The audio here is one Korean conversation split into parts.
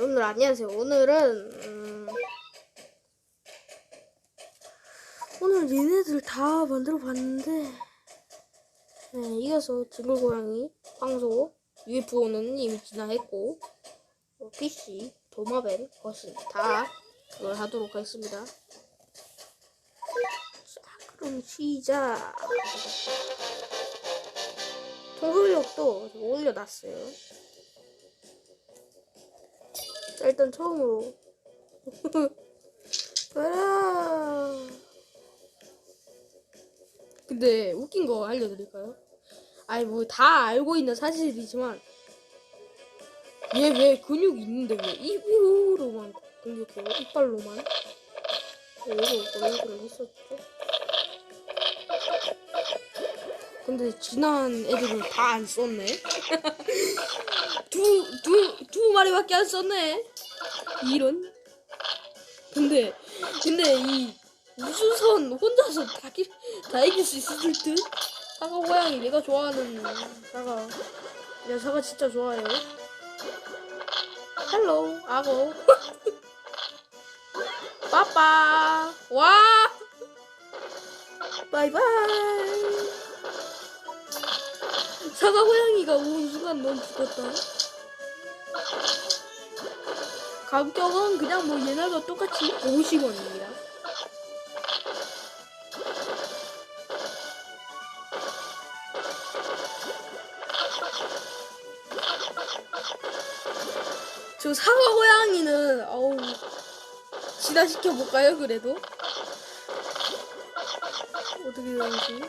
오늘 안녕하세요. 오늘은 음, 오늘 얘네들 다 만들어 봤는데 네, 이어서 지물 고양이 황소 UFO는 이미 진화했고 어, PC 도마뱀 것은 다 그걸 하도록 하겠습니다. 자, 그럼 시작. 통솔력도 올려놨어요. 자, 일단 처음으로. 근데 웃긴 거 알려드릴까요? 아니 뭐 다 알고 있는 사실이지만 얘 왜 근육이 있는데 왜 입으로만 공격해요? 이빨로만? 왜 이거 공격을 했었죠? 근데 지난 애들은 다 안 썼네. 두, 두, 두 마리밖에 안 썼네. 이런. 근데, 근데 이 우주선 혼자서 다, 기, 다 이길 수 있을 듯? 사과 고양이 내가 좋아하는 사과. 내가 사과 진짜 좋아해요. 헬로, 악어. 빠빠. 와! 바이바이. 사과 고양이가 온 순간 넌 죽었다. 가격은 그냥 뭐 얘네가 똑같이 50원입니다. 저 사과 고양이는 어우 진화시켜 볼까요 그래도 어떻게 되는지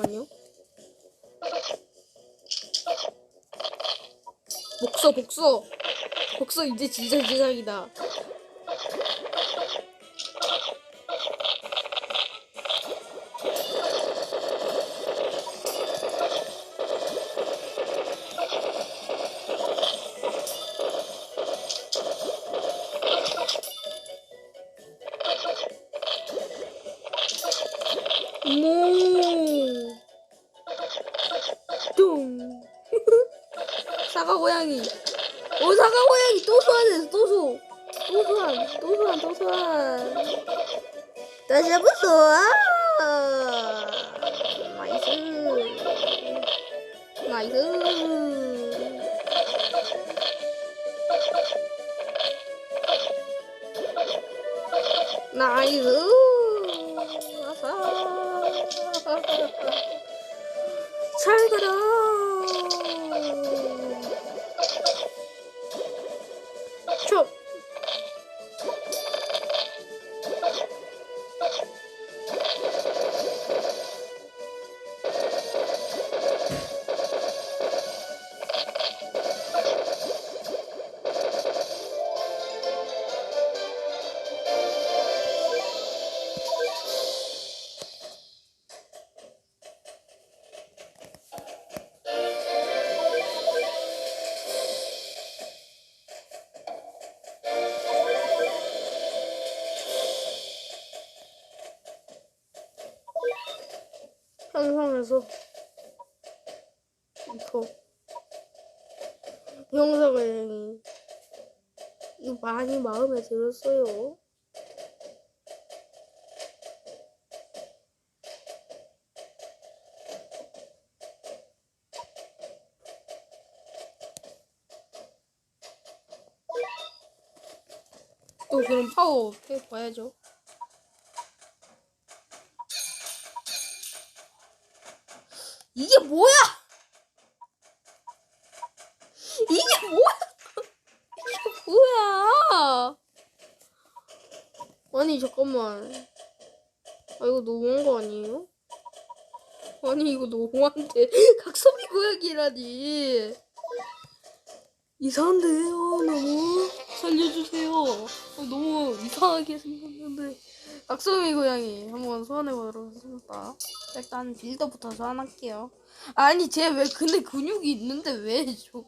잠깐만요. 복서 복서. 복서 이제 진짜 시작이다 잘 가라. 현상에서 이거 영상을 많이 마음에 들었어요. 또 그럼 파워 해봐야죠. 이게 뭐야? 이게 뭐야? 이게 뭐야? 아니 잠깐만. 아 이거 너무한 거 아니에요? 아니 이거 너무한데 각성이 고양이라니. 이상한데요 너무 살려주세요. 어, 너무 이상하게 생겼는데. 각성이 고양이 한번 소환해보도록 하겠습니다. 일단 빌더부터 소환할게요. 아니 쟤 왜 근데 근육이 있는데 왜 저,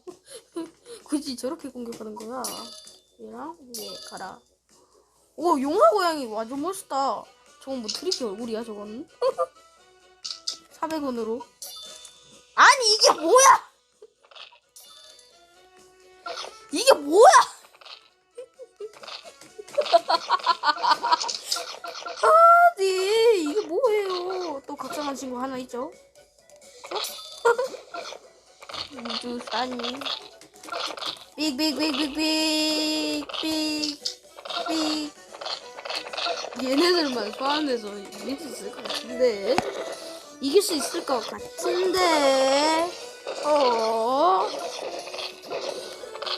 굳이 저렇게 공격하는 거야? 얘랑 얘 가라. 오 용화 고양이 완전 멋있다. 저건 뭐 트리키 얼굴이야 저거는? 400원으로. 아니 이게 뭐야? 이게 뭐야? 아니 이게 뭐예요? 또 걱정한 친구 하나 있죠? 우주산 빅빅 빅 빅 빅 빅 빅 얘네들만 소환해서 이길 수 있을 것 같은데. 이길 수 있을 것 같은데. 어.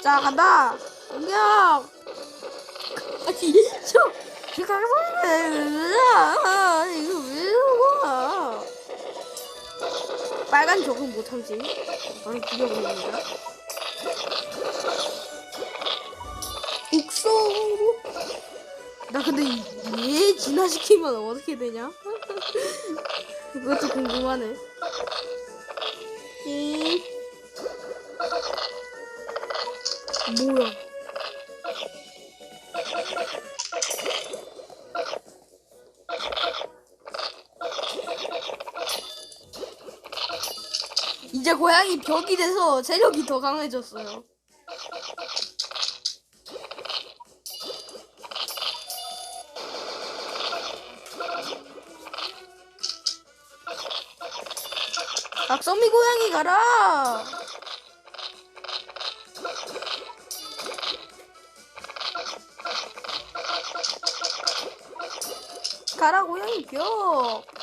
자 간다. 공격 저 이거 왜 이거 왜 이러고 빨간 적응 못함지 바로 죽여버립니다 옥성으로 나 근데 이- 얘 진화시키면 어떻게 되냐? 그것도 궁금하네. 잉. 뭐야? 고양이 벽이 돼서 체력이 더 강해졌어요. 박선미 고양이 가라. 가라 고양이 벽.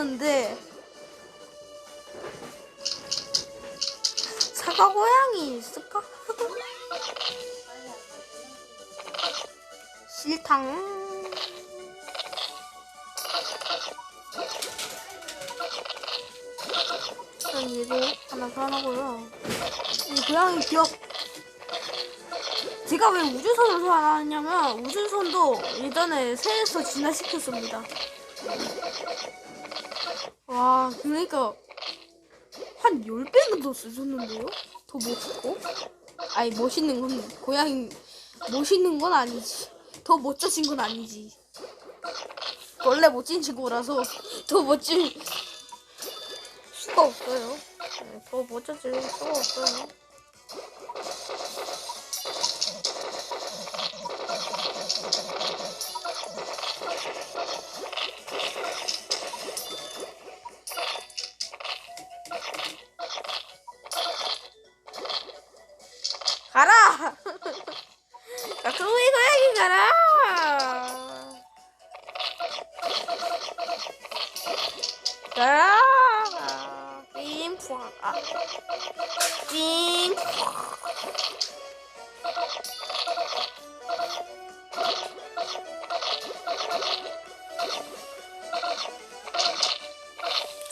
새이었는데 사과 고양이 있을까? 실탕. 일단 얘도 하나 소환하고요. 이 고양이 기억. 제가 왜 우주선을 소환하냐면 우주선도 예전에 새에서 진화시켰습니다 와, 그러니까 한 10배는 더 쓰셨는데요? 더 멋있고? 아니, 멋있는 건 고양이 멋있는 건 아니지. 더 멋져진 건 아니지. 원래 멋진 친구라서 더 멋질 수가 없어요. 네, 더 멋져질 수가 없어요.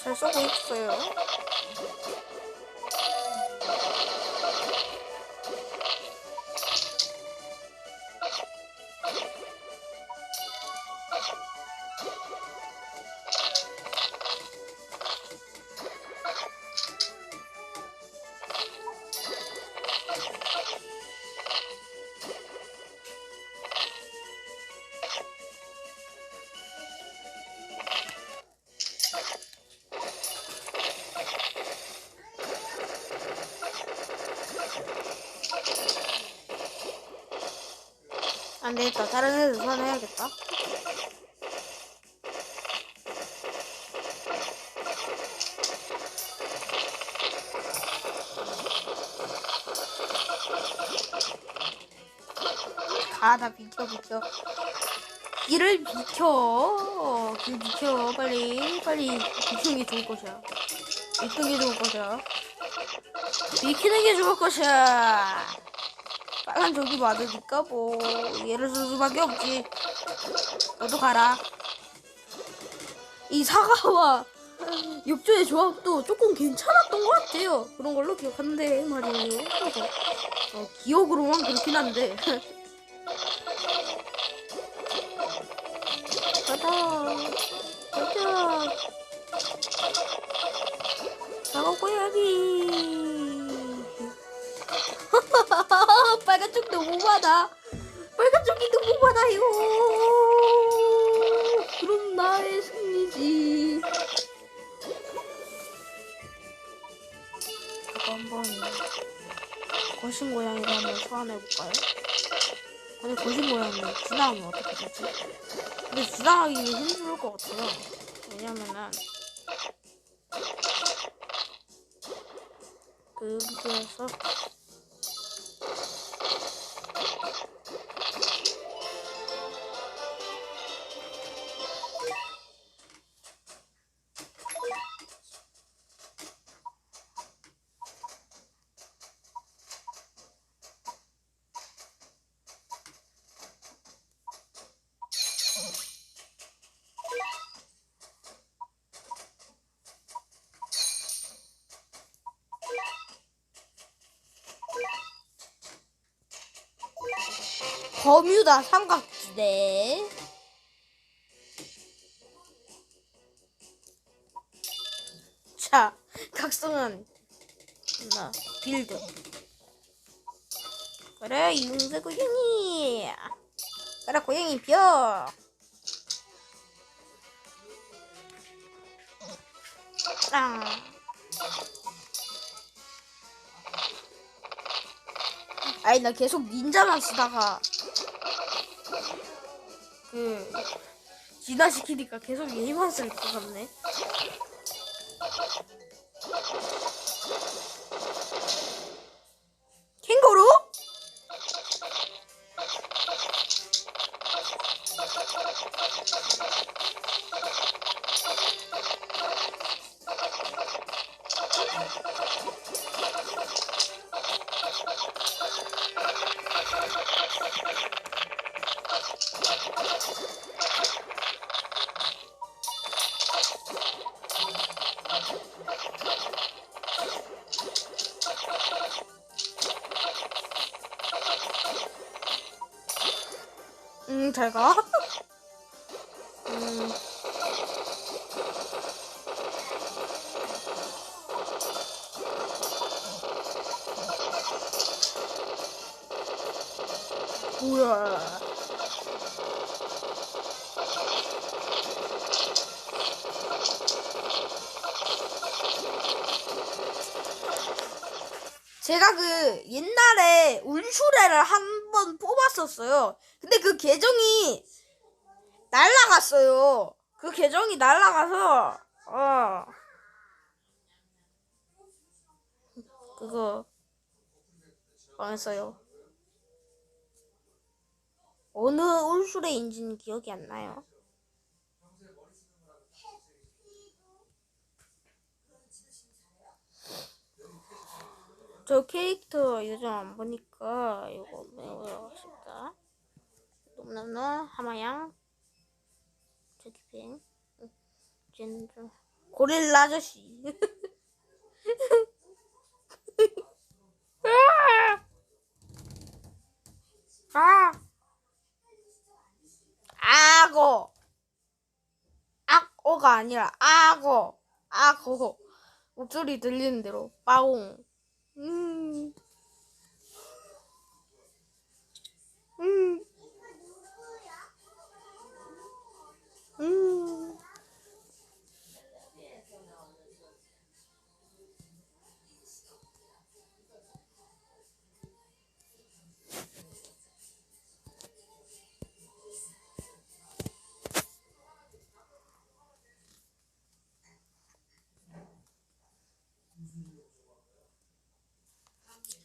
잘 쏘고 있어요. 안 되겠다. 다른 애들 소환해야겠다. 가다 비켜 비켜. 길을 비켜. 길 비켜. 빨리 빨리 비키는 게 좋을 것이야. 비키는 게 좋을 것이야. 비키는 게 좋을 것이야. 빨간 저기 맞으니까 뭐 얘를 쓸 수밖에 없지. 너도 가라. 이 사과와 욕조의 조합도 조금 괜찮았던 것 같아요. 그런 걸로 기억하는데 말이에요. 어, 기억으로만 그렇긴 한데. 빨간 쪽 너무 많아. 빨간 쪽이 너무 많아요. 그럼 나의 승리지. 한번 거신 고양이를 한번 소환해볼까요? 근데 거신 고양이 지나가면 어떻게 되지? 근데 지나가기 힘들 것 같아요. 왜냐면은 그 밑에서 버뮤다 삼각지대. 자, 각성한 나 빌드. 그래, 이용세 고양이. 그래, 고양이 뼈. 아. 아니 나 계속 닌자만 쓰다가 그 진화시키니까 계속 얘만 쓸 것 같네. 잘 가. 음. 뭐야. 제가 그 옛날에 울슈레를 한 번 뽑았었어요. 근데 그 계정이 날라갔어요. 그 계정이 날라가서 어 그거 망했어요. 어느 울슈레인지는 기억이 안 나요. 저 캐릭터 요즘 안 보니까 이거 외워야겠다. 놈놈노 하마양 저기뱅 쟤는 좀 고릴라 아저씨. 아! 악어. 악어가 아니라 악어. 악어. 목소리 들리는 대로 빠옹. 음. 음. 음.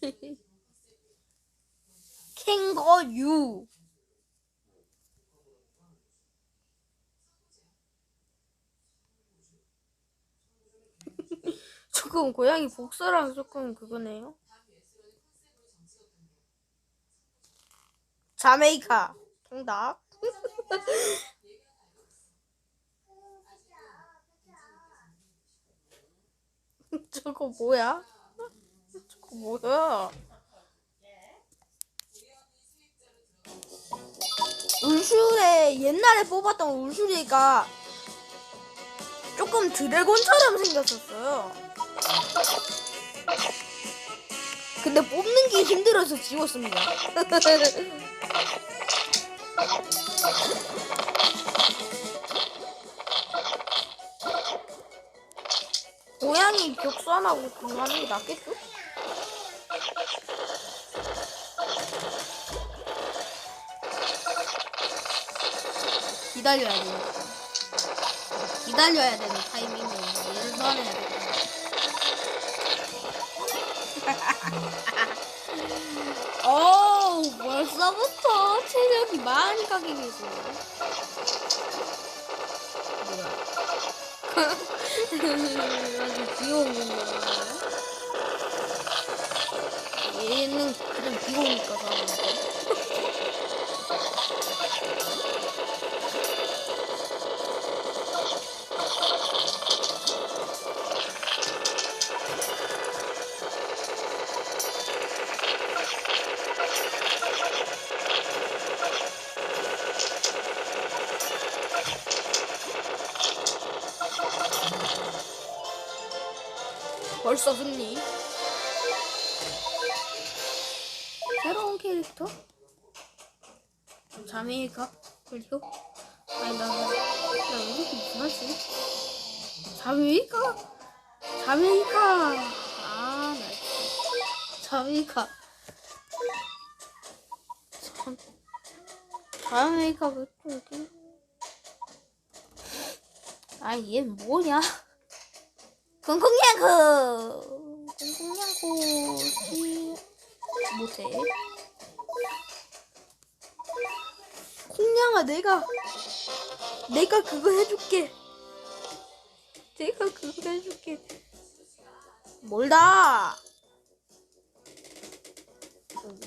캥거유. 조금 고양이 복사랑 조금 그거네요. 자메이카 정답. 저거 뭐야? 뭐야? 울슈에 옛날에 뽑았던 울슈리가 조금 드래곤처럼 생겼었어요. 근데 뽑는 게 힘들어서 지웠습니다. 고양이 하는 게 낫겠죠? 기다려야 돼요. 기다려야 되는 타이밍이 일도 안 해야 돼. 어우, 벌써부터 체력이 많이 가게 되죠. 아주 귀여운구나. 얘는 그냥 귀여우니까 사는 거. 벌써 승리. 새로운 캐릭터? 자메이카? 그리고 아니 나, 나 이렇게 무슨 하지? 자메이카? 자메이카 아나 자메이카 참 자메이카 왜또 여기 아니 얘 뭐냐? 콩콩냥구! 이 못해 콩냥아 내가. 내가 그거 해줄게. 내가 그거 해줄게. 뭘다?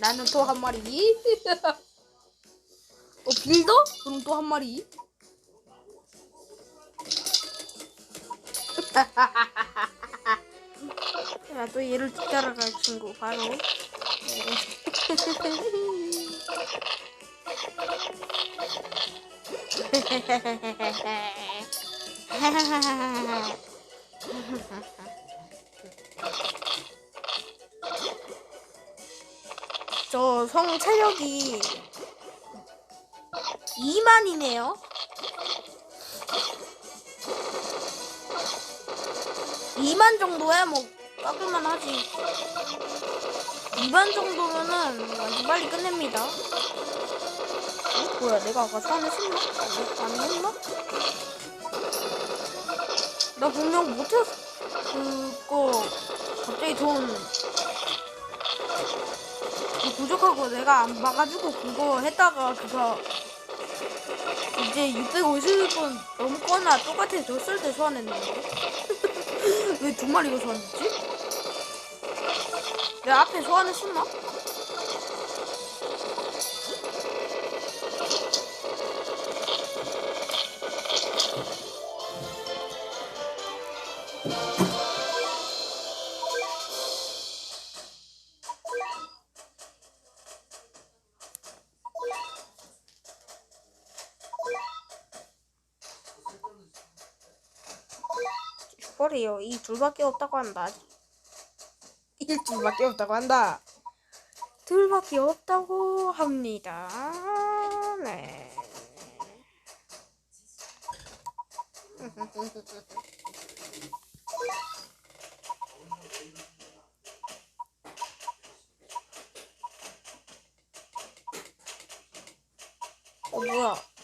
나는 또 한 마리. 어 빌더? 그럼 또 한 마리. 야, 또 얘를 따라갈 친구. 바로 저 성 체력이 2만이네요. 2만 정도야 뭐 깎을만 하지. 2만 정도면은 완전 빨리 끝냅니다. 어? 뭐야 내가 아까 산에 했나? 안 했나? 나 분명 못했어. 그거 갑자기 돈 부족하고 내가 안 봐가지고 그거 했다가 그거 이제 650원 넘거나 똑같아 줬을 때 소환했는데 왜 두 마리가 소환했지? 내 앞에 소환했었나? 버려요. 이 둘밖에 없다고 한다. 이 둘밖에 없다고 한다. 둘밖에 없다고 합니다. 네. 어 뭐야?